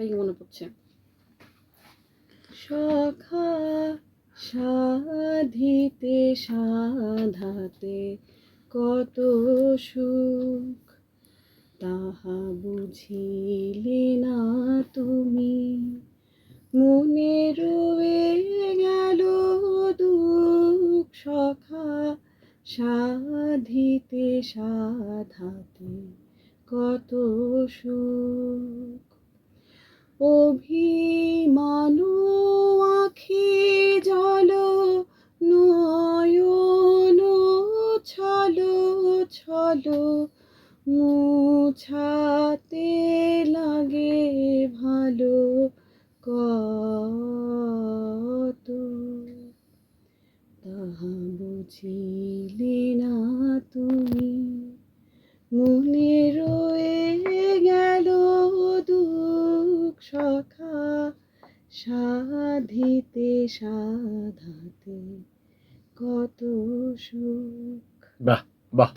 একটাই মনে পড়ছে? সখা সাধিতে, সাধাতে কত সুখ, তাহা বুঝিলে না তুমি। মনে রয়ে গেল দুঃখ সখা সাধিতে, সাধাতে কত সুখ। অভিমানু আখি জল নয়ন ছলো ছলো মুছাতে লাগে ভালো কত। তাহা বুঝিলে না তুমি সাধিতে সাধাতে কত সুখ। বাহ বাহ।